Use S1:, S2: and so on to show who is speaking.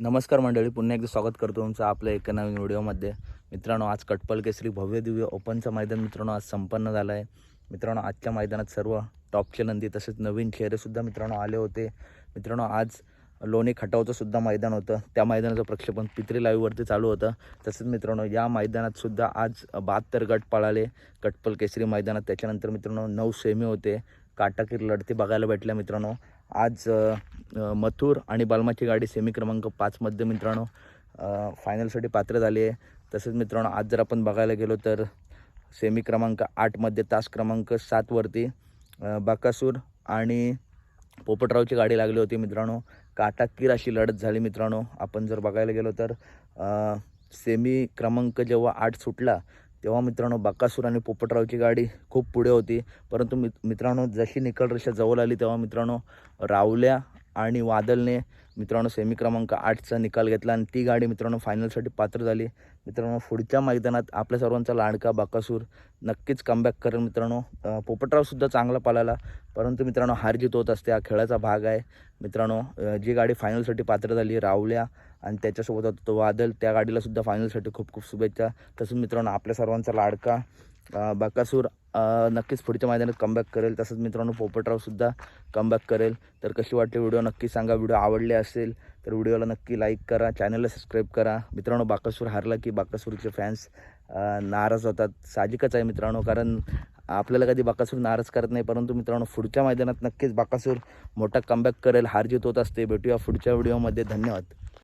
S1: नमस्कार मंडळी पुन्हा एकदा स्वागत करतो तुमचं आपल्या एका नवीन व्हिडिओमध्ये. मित्रांनो आज कटपल केसरी भव्य दिव्य ओपनचं मैदान मित्रांनो आज संपन्न झालं आहे मित्रांनो आजच्या मैदानात सर्व टॉपचे नंदी तसेच नवीन चेहरेसुद्धा मित्रांनो आले होते. मित्रांनो आज लोणी खटावचंसुद्धा मैदान होतं. त्या मैदानाचं प्रक्षेपण पित्री लाईव्हवरती चालू होतं. तसेच मित्रांनो या मैदानातसुद्धा आज बहात्तर गट पळाले. कटपल केसरी मैदानात त्याच्यानंतर मित्रांनो नऊ सेमी होते. काटाकीर लढती बघायला भेटल्या मित्रांनो. आज मथुर आणि बालमाची गाडी सेमी क्रमांक पाचमध्ये मित्रांनो. फायनलसाठी पात्र झाली आहे. तसेच मित्रांनो आज जर आपण बघायला गेलो तर सेमी क्रमांक आठमध्ये तास क्रमांक सातवरती बाकासूर आणि पोपटरावची गाडी लागली होती मित्रांनो. काटाकीर अशी लढत झाली मित्रांनो. आपण जर बघायला गेलो तर सेमी क्रमांक जेव्हा आठ सुटला तेव्हा मित्रांनो बाकासूर आणि पोपटरावची गाडी खूप पुढे होती. परंतु मित्रांनो जशी निकल रेषा जवळ आली तेव्हा मित्रांनो रावल्या आणि वादलने मित्रांनो सेमी क्रमांक आठचा निकाल घेतला आणि ती गाडी मित्रांनो फायनलसाठी पात्र झाली. मित्रांनो पुढच्या मैदानात आपल्या सर्वांचा लाडका बाकासूर नक्कीच कमबॅक करेल मित्रांनो. पोपटरावसुद्धा चांगला पळाला परंतु मित्रांनो हार जीत होत असते. हा खेळाचा भाग आहे. मित्रांनो जी गाडी फायनलसाठी पात्र झाली रावल्या आणि त्याच्यासोबत होता तो वादल त्या गाडीलासुद्धा फायनलसाठी खूप खूप शुभेच्छा. तसंच मित्रांनो आपल्या सर्वांचा लाडका बाकासूर नक्कीच पुढच्या मैदानात कमबॅक करेल. तसंच मित्रांनो पोपटरावसुद्धा कमबॅक करेल. तर कशी वाटते व्हिडिओ नक्की सांगा. व्हिडिओ आवडले असेल तर व्हिडिओला नक्की लाईक करा. चॅनलला सबस्क्राईब करा. मित्रांनो बाकासूर हारला की बाकासूरचे फॅन्स नाराज होतात. साहजिकच आहे मित्रांनो कारण आपल्याला कधी बाकासूर नाराज करत नाही. परंतु मित्रांनो पुढच्या मैदानात नक्कीच बाकासूर मोठा कमबॅक करेल. हार जीत होत असते. भेटूया पुढच्या व्हिडिओमध्ये धन्यवाद.